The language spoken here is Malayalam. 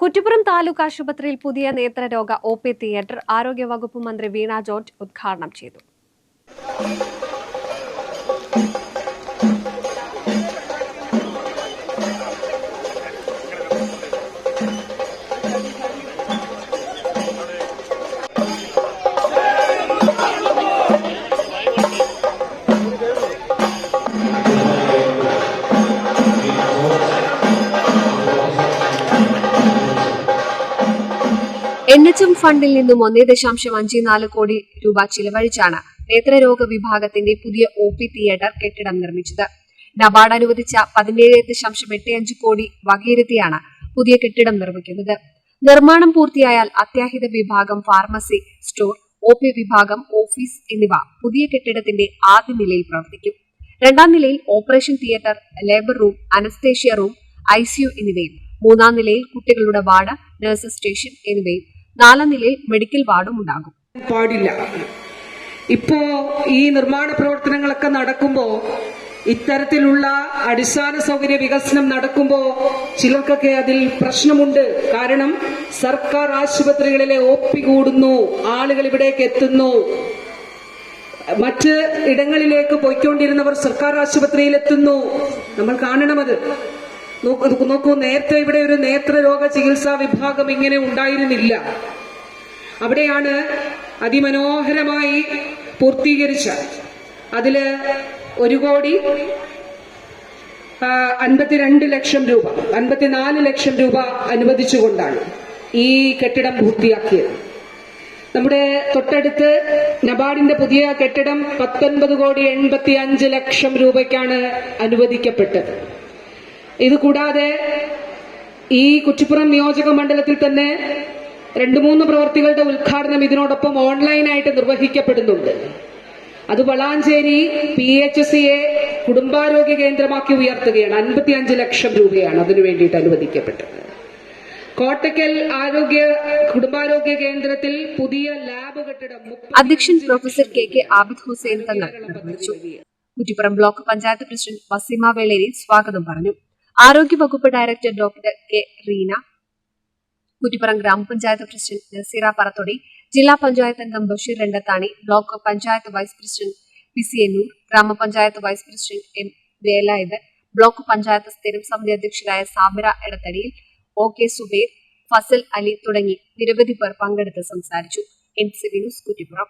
കുറ്റിപ്പുറം താലൂക്ക് ആശുപത്രിയിൽ പുതിയ നേത്രരോഗ ഒ പി തിയേറ്റർ ആരോഗ്യവകുപ്പ് മന്ത്രി വീണ ജോർജ് ഉദ്ഘാടനം ചെയ്തു. എൻ എച്ച് എം ഫണ്ടിൽ നിന്നും ഒന്നേ ദശാംശം അഞ്ച് നാല് കോടി രൂപ ചിലവഴിച്ചാണ് നേത്രരോഗ വിഭാഗത്തിന്റെ പുതിയ ഒ പി തിയേറ്റർ കെട്ടിടം നിർമ്മിച്ചത്. നബാർഡ് അനുവദിച്ച പതിനേഴ് ദശാംശം എട്ട് അഞ്ച് കോടി വകയിരുത്തിയാണ് പുതിയ കെട്ടിടം നിർമ്മിക്കുന്നത്. നിർമ്മാണം പൂർത്തിയായാൽ അത്യാഹിത വിഭാഗം ഫാർമസി സ്റ്റോർ ഒ പി വിഭാഗം ഓഫീസ് എന്നിവ പുതിയ കെട്ടിടത്തിന്റെ ആദ്യ നിലയിൽ പ്രവർത്തിക്കും. രണ്ടാം നിലയിൽ operation theatre labour room anaesthesia room ICU എന്നിവയും മൂന്നാം നിലയിൽ കുട്ടികളുടെ വാർഡ് നഴ്സസ് സ്റ്റേഷൻ എന്നിവയും നാലാം നിലയിൽ മെഡിക്കൽ വാർഡും ഉണ്ടാകും. പാടില്ല. ഇപ്പോ ഈ നിർമ്മാണ പ്രവർത്തനങ്ങളൊക്കെ നടക്കുമ്പോ ഇത്തരത്തിലുള്ള അടിസ്ഥാന സൗകര്യ വികസനം നടക്കുമ്പോ ചിലർക്കൊക്കെ അതിൽ പ്രശ്നമുണ്ട്. കാരണം സർക്കാർ ആശുപത്രികളിലെ ഒപ്പി കൂടുന്നു ആളുകൾ ഇവിടേക്ക് എത്തുന്നു. മറ്റ് ഇടങ്ങളിലേക്ക് പോയിക്കൊണ്ടിരുന്നവർ സർക്കാർ ആശുപത്രിയിൽ എത്തുന്നു. നമ്മൾ കാണണമത്. നോക്കൂ നേരത്തെ ഇവിടെ ഒരു നേത്രരോഗ ചികിത്സാ വിഭാഗം ഇങ്ങനെ ഉണ്ടായിരുന്നില്ല. അവിടെയാണ് അതിമനോഹരമായി പൂർത്തീകരിച്ച. അതിൽ ഒരു കോടി അൻപത്തിരണ്ട് ലക്ഷം രൂപ അൻപത്തിനാല് ലക്ഷം രൂപ അനുവദിച്ചുകൊണ്ടാണ് ഈ കെട്ടിടം പൂർത്തിയാക്കിയത്. നമ്മുടെ തൊട്ടടുത്ത് നബാർഡിന്റെ പുതിയ കെട്ടിടം പത്തൊൻപത് കോടി എൺപത്തി അഞ്ച് ലക്ഷം രൂപയ്ക്കാണ് അനുവദിക്കപ്പെട്ടത്. ഇത് കൂടാതെ ഈ കുറ്റിപ്പുറം നിയോജക മണ്ഡലത്തിൽ തന്നെ രണ്ടു മൂന്ന് പ്രവർത്തികളുടെ ഉദ്ഘാടനം ഇതിനോടൊപ്പം ഓൺലൈനായിട്ട് നിർവഹിക്കപ്പെടുന്നുണ്ട്. അത് വളാഞ്ചേരി പി എച്ച് സിയെ കുടുംബാരോഗ്യ കേന്ദ്രമാക്കി ഉയർത്തുകയാണ്. അൻപത്തി അഞ്ച് ലക്ഷം രൂപയാണ് അതിനു വേണ്ടിയിട്ട് അനുവദിക്കപ്പെട്ടത്. കോട്ടക്കൽ ആരോഗ്യ കുടുംബാരോഗ്യ കേന്ദ്രത്തിൽ പുതിയ ലാബ് കെട്ടിടം അധ്യക്ഷൻ professor K K Abid Hussain Thangal Kuttippuram block panchayat president Vaseema Veleri സ്വാഗതം പറഞ്ഞു. ആരോഗ്യ വകുപ്പ് director doctor K Reena Kuttippuram ഗ്രാമപഞ്ചായത്ത് പ്രസിഡന്റ് നസീറ പറത്തൊടി ജില്ലാ പഞ്ചായത്ത് അംഗം Basheer Randathani block panchayat vice president P C Ennur ഗ്രാമപഞ്ചായത്ത് vice president M Velayudhan block panchayat സ്ഥിരം സമിതി അധ്യക്ഷരായ സാബിറ എടത്തടിയിൽ ഒ കെ സുബൈർ ഫസൽ അലി തുടങ്ങി നിരവധി പേർ പങ്കെടുത്ത് സംസാരിച്ചു. N C V news Kuttippuram.